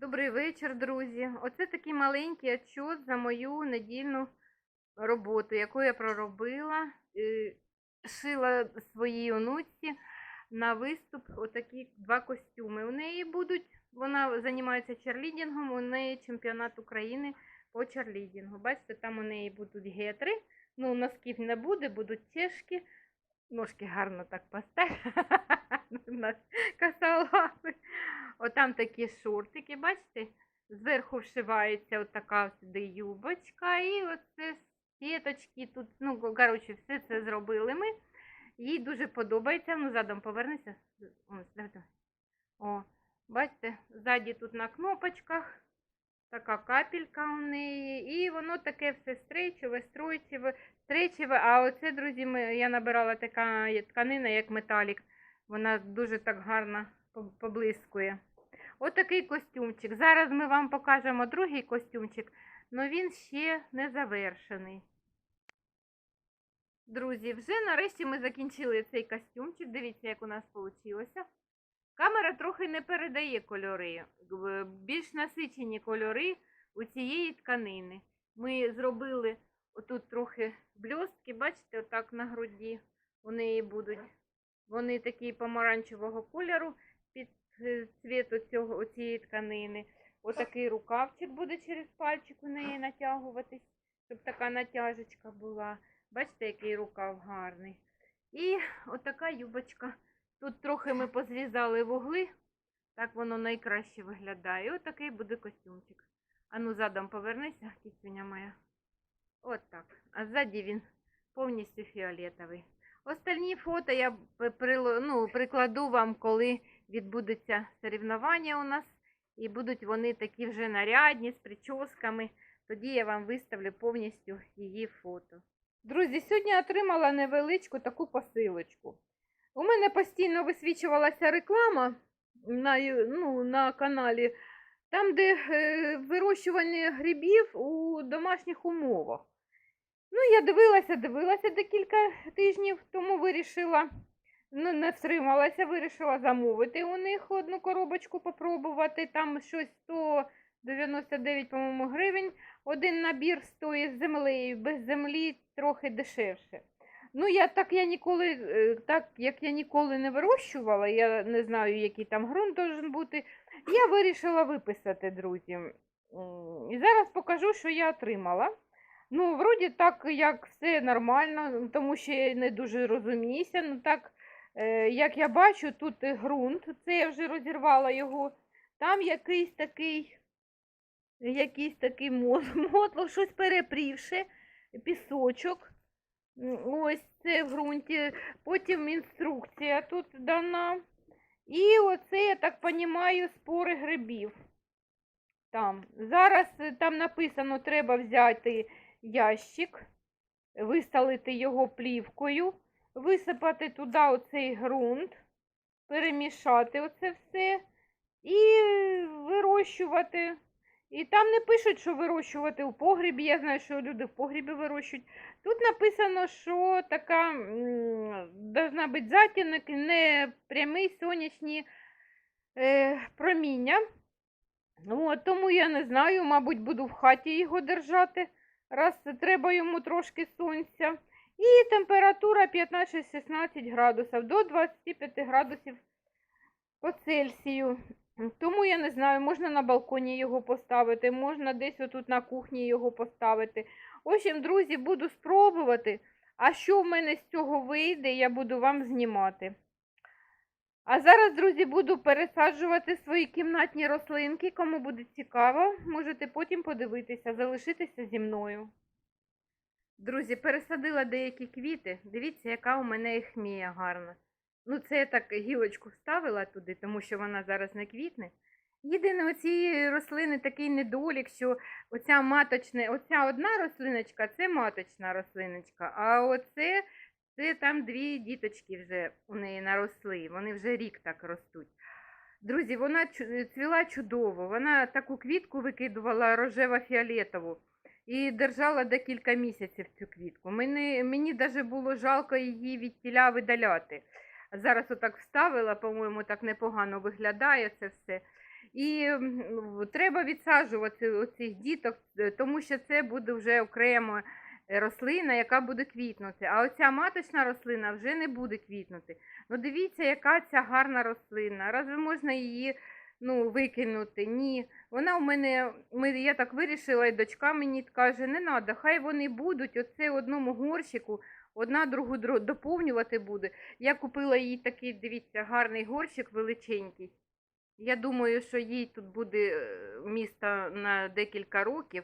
Добрий вечір, друзі. Оце такий маленький отчет за мою недільну роботу, яку я проробила. Е, Шила своїй онуці на виступ отакі два костюми. У неї будуть, вона займається черлідінгом, у неї чемпіонат України по черлідінгу. Бачите, там у неї будуть гетри. Ну, носків не буде, будуть чешки. Ножки гарно так постав. У нас косолапи. Отам такі шортики, бачите? Зверху вшивається отака сюди юбочка, і оце сіточки тут, ну, коротше, все це зробили ми. Їй дуже подобається. Ну, задом повернися. О, бачите, ззаді тут на кнопочках така капелька у неї. І воно таке все стрейчеве, стройчеве, стрейчеве. А оце, друзі, ми, я набирала така тканина, як металік. Вона дуже так гарно поблискує. Отакий костюмчик. Зараз ми вам покажемо другий костюмчик, але він ще не завершений. Друзі, вже нарешті ми закінчили цей костюмчик. Дивіться, як у нас вийшло. Камера трохи не передає кольори, більш насичені кольори у цієї тканини. Ми зробили отут трохи бльостки, бачите, отак на груді у неї будуть. Вони такі помаранчевого кольору е, цвіту цього, цієї тканини. Отакий рукавчик буде через пальчик у неї натягуватись, щоб така натяжечка була. Бачите, який рукав гарний. І отака юбочка. Тут трохи ми позрізали вугли, так воно найкраще виглядає. І отакий буде костюмчик. Ану, задом повернися, кіцюня моя. От так. А ззаді він повністю фіолетовий. Остальні фото я ну, прикладу вам, коли відбудеться соревнування у нас. І будуть вони такі вже нарядні, з прическами. Тоді я вам виставлю повністю її фото. Друзі, сьогодні отримала невеличку таку посилочку. У мене постійно висвічувалася реклама на, ну, на каналі, там, де е, вирощування грибів у домашніх умовах. Ну, я дивилася, дивилася декілька тижнів, тому вирішила, ну, не втрималася, вирішила замовити у них одну коробочку попробувати. Там щось 199, по-моєму, гривень. Один набір стоїть з землею, без землі трохи дешевше. Ну, я так я ніколи, е, так як я ніколи не вирощувала, я не знаю, який там ґрунт должен бути. Я вирішила виписати, друзі. І зараз покажу, що я отримала. Ну, вроді так, як все нормально, тому що я не дуже розуміюся. Ну так, як я бачу, тут ґрунт, це я вже розірвала його. Там якийсь такий, якийсь такий мо- щось перепрівши, пісочок. Ось це в ґрунті. Потім інструкція тут дана. І оце, я так розумію, спори грибів. Там. Зараз е, там написано, треба взяти ящик, вистелити його плівкою, висипати туди оцей ґрунт, перемішати оце все і вирощувати. І там не пишуть, що вирощувати у погрібі. Я знаю, що люди в погрібі вирощують. Тут написано, що така должна бути затінок, не прямий сонячні е, проміння. От, тому я не знаю, мабуть, буду в хаті його держати, раз треба йому трошки сонця. І температура 15-16 градусів до 25 градусів по Цельсію. Тому я не знаю, можна на балконі його поставити, можна десь отут на кухні його поставити. В общем, друзі, буду спробувати. А що в мене з цього вийде, я буду вам знімати. А зараз, друзі, буду пересаджувати свої кімнатні рослинки. Кому буде цікаво, можете потім подивитися, залишитися зі мною. Друзі, пересадила деякі квіти. Дивіться, яка у мене ехмія гарна. Ну, це я так гілочку вставила туди, тому що вона зараз не квітне. Єдине, у цієї рослини такий недолік, що оця маточна, оця одна рослиночка це маточна рослиночка, а оце це там дві діточки вже у неї наросли. Вони вже рік так ростуть. Друзі, вона цвіла чудово. Вона таку квітку викидувала рожево-фіолетову і держала декілька місяців цю квітку. Мені, мені навіть було жалко її від тіля видаляти. Зараз отак вставила, по-моєму, так непогано виглядає це все. І треба відсаджувати оцих діток, е, тому що це буде вже окремо е, рослина, яка буде квітнути. А оця маточна рослина вже не буде квітнути. Ну дивіться, яка ця гарна рослина. Разве можна її ну, викинути? Ні. Вона у мене, ми, я так вирішила, і дочка мені каже, не треба, хай вони будуть оце одному горщику, одна другу доповнювати буде. Я купила їй такий, дивіться, гарний горщик величенький. Я думаю, що їй тут буде е, місто на декілька років.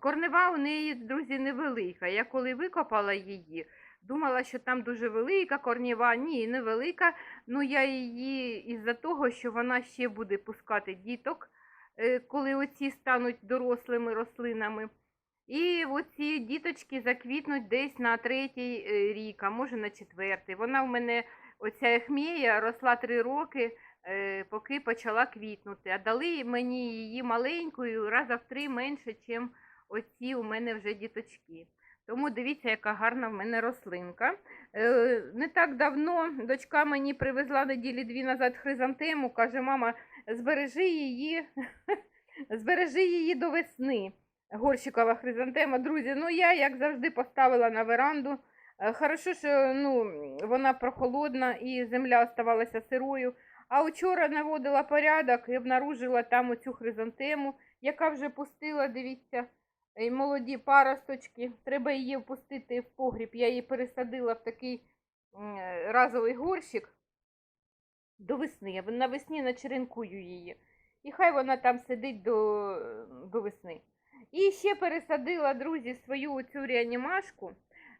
Корнева у неї, друзі, невелика. Я коли викопала її, думала, що там дуже велика корнева. Ні, невелика. Ну я її із-за того, що вона ще буде пускати діток, е, коли оці стануть дорослими рослинами. І оці діточки заквітнуть десь на третій е, рік, а може на четвертий. Вона в мене, оця ехмія, росла три роки, е, поки почала квітнути. А дали мені її маленькою, раза в три менше, ніж оці у мене вже діточки. Тому дивіться, яка гарна в мене рослинка. Е, Не так давно дочка мені привезла неділі дві назад хризантему, каже, мама, збережи її, збережи її до весни. Горщикова хризантема, друзі. Ну я, як завжди, поставила на веранду. Е, Хорошо, що ну, вона прохолодна і земля оставалася сирою. А вчора наводила порядок і обнаружила там оцю хризантему, яка вже пустила, дивіться, і молоді паросточки. Треба її впустити в погріб. Я її пересадила в такий е, разовий горщик до весни. Я навесні начеренкую її. І хай вона там сидить до, до весни. І ще пересадила, друзі, свою цю реанімашку.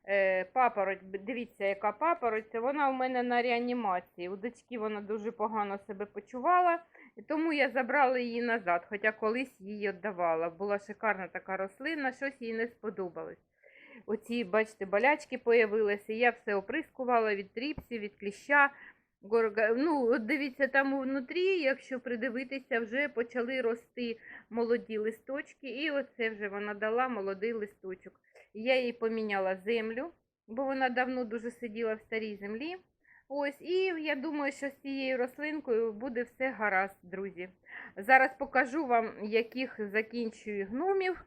Е, папороть, дивіться, яка папороть. Це Вона у мене на реанімації. У дочки вона дуже погано себе почувала, тому я забрала її назад, хоча колись її віддавала. Була шикарна така рослина, щось їй не сподобалось. Оці, бачите, болячки появилися. Я все оприскувала від тріпсів, від кліща. Ну, дивіться, там внутрі, якщо придивитися, вже почали рости молоді листочки, і оце вже вона дала молодий листочок. Я їй поміняла землю, бо вона давно дуже сиділа в старій землі. Ось, і я думаю, що з цією рослинкою буде все гаразд, друзі. Зараз покажу вам, яких закінчую гномів,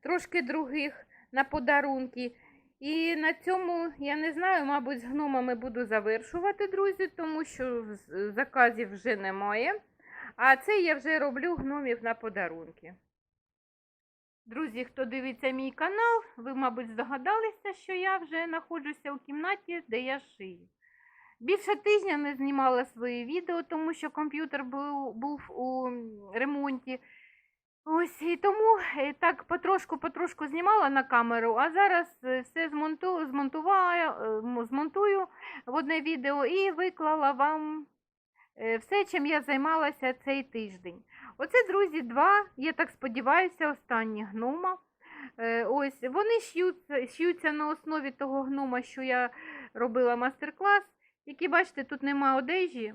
трошки других на подарунки. І на цьому, я не знаю, мабуть, з гномами буду завершувати, друзі, тому що заказів вже немає. А це я вже роблю гномів на подарунки. Друзі, хто дивиться мій канал, ви, мабуть, здогадалися, що я вже знаходжуся у кімнаті, де я шию. Більше тижня не знімала свої відео, тому що комп'ютер був, був у ремонті. Ось і тому е, так потрошку-потрошку знімала на камеру, а зараз е, все змонтую, змонтуваю, е, змонтую в одне відео і виклала вам все, чим я займалася цей тиждень. Оце, друзі, два, я так сподіваюся, останні гнома. Е, Ось вони ш'ються, ш'ються на основі того гнома, що я робила мастер-клас. Тільки бачите, тут нема одежі.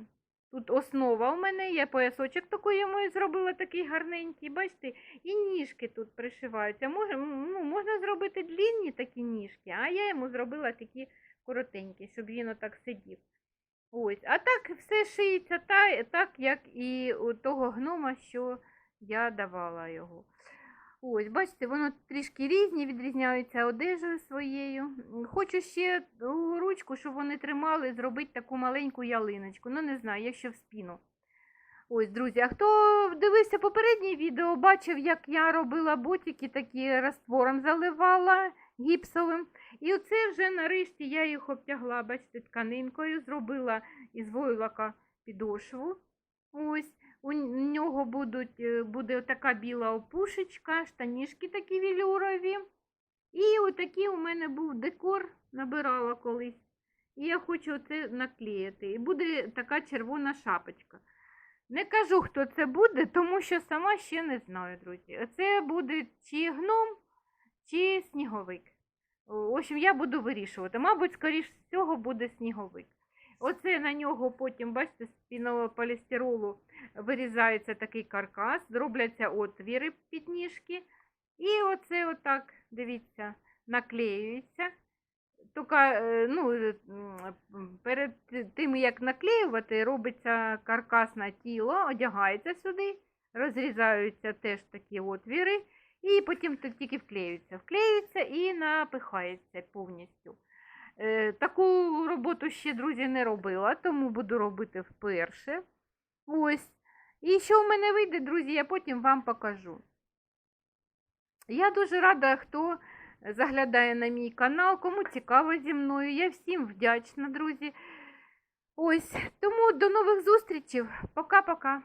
Тут основа у мене, я поясочок такий йому зробила такий гарненький, бачите, і ніжки тут пришиваються. Може, м, ну, можна зробити длінні такі ніжки, а я йому зробила такі коротенькі, щоб він отак сидів. Ось, а так все шиється та, так, як і у того гнома, що я давала його. Ось, бачите, воно трішки різні, відрізняються одежею своєю. Хочу ще ручку, щоб вони тримали, зробити таку маленьку ялиночку. Ну, не знаю, якщо в спіну. Ось, друзі, а хто дивився попереднє відео, бачив, як я робила ботики, такі раствором заливала гіпсовим. І оце вже нарешті я їх обтягла, бачите, тканинкою, зробила із войлока підошву. Ось, у нього будуть, е, буде така біла опушечка, штанішки такі вілюрові. І отакий у мене був декор, набирала колись. І я хочу це наклеїти. І буде така червона шапочка. Не кажу, хто це буде, тому що сама ще не знаю, друзі. Це буде чи гном, чи сніговик. В общем, я буду вирішувати. Мабуть, скоріш всього буде сніговик. Оце на нього потім, бачите, з пінополістиролу вирізається такий каркас, зробляться отвіри під ніжки. І оце отак, дивіться, наклеюється. Тільки е, ну, е, перед тим, як наклеювати, робиться каркас на тіло, одягається сюди. розрізаються теж такі отвіри, і потім тільки вклеюються. Вклеюються і напихається повністю. Е, таку роботу ще, друзі, не робила, тому буду робити вперше. Ось. І що в мене вийде, друзі, я потім вам покажу. Я дуже рада, хто заглядає на мій канал, кому цікаво зі мною. Я всім вдячна, друзі. Ось, тому до нових зустрічей. Пока-пока.